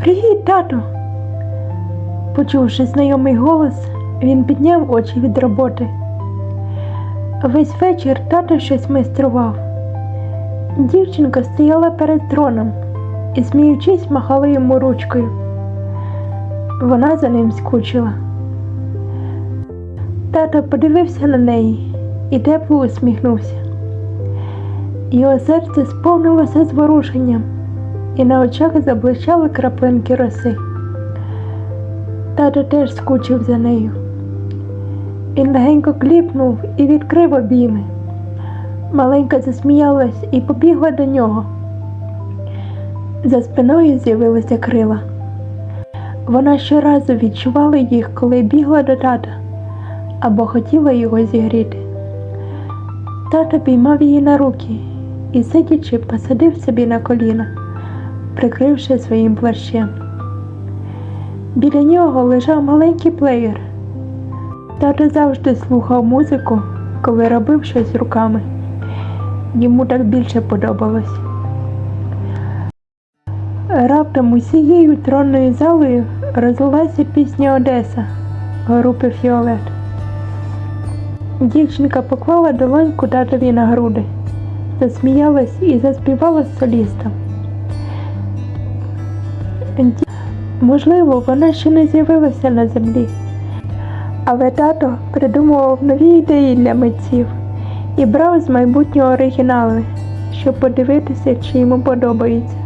Привіт, тату. Почувши знайомий голос, він підняв очі від роботи. Весь вечір тато щось майстрував. Дівчинка стояла перед троном і, сміючись, махала йому ручкою. Вона за ним скучила. Тато подивився на неї і тепло усміхнувся. Його серце сповнилося зворушенням, і на очах заблищали краплинки роси. Тато теж скучив за нею. Він легенько кліпнув і відкрив обійми. Маленька засміялась і побігла до нього. За спиною з'явилися крила. Вона щоразу відчувала їх, коли бігла до тата або хотіла його зігріти. Тато піймав її на руки і, сидячи, посадив собі на коліна, прикривши своїм плащем. Біля нього лежав маленький плеєр. Тато завжди слухав музику, коли робив щось руками. Йому так більше подобалось. Раптом усією тронною залою розлилася пісня Одеса групи Фіолет. Дівчинка поклала долоньку татові на груди, засміялась і заспівала з солістом. Ді- Можливо, вона ще не з'явилася на землі, але тато придумував нові ідеї для митців і брав з майбутнього оригінали, щоб подивитися, чи йому подобається,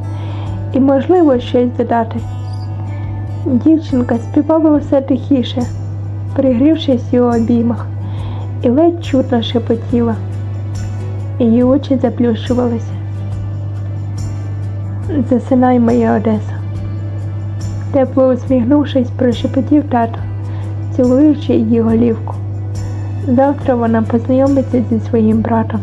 і, можливо, щось додати. Дівчинка співала усе тихіше, пригрівшись його обіймах, і ледь чутно шепотіла. Її очі заплющувалися. Засинай, моя Одеса. Тепло усміхнувшись, прошепотів тато, цілуючи її голівку. Завтра вона познайомиться зі своїм братом.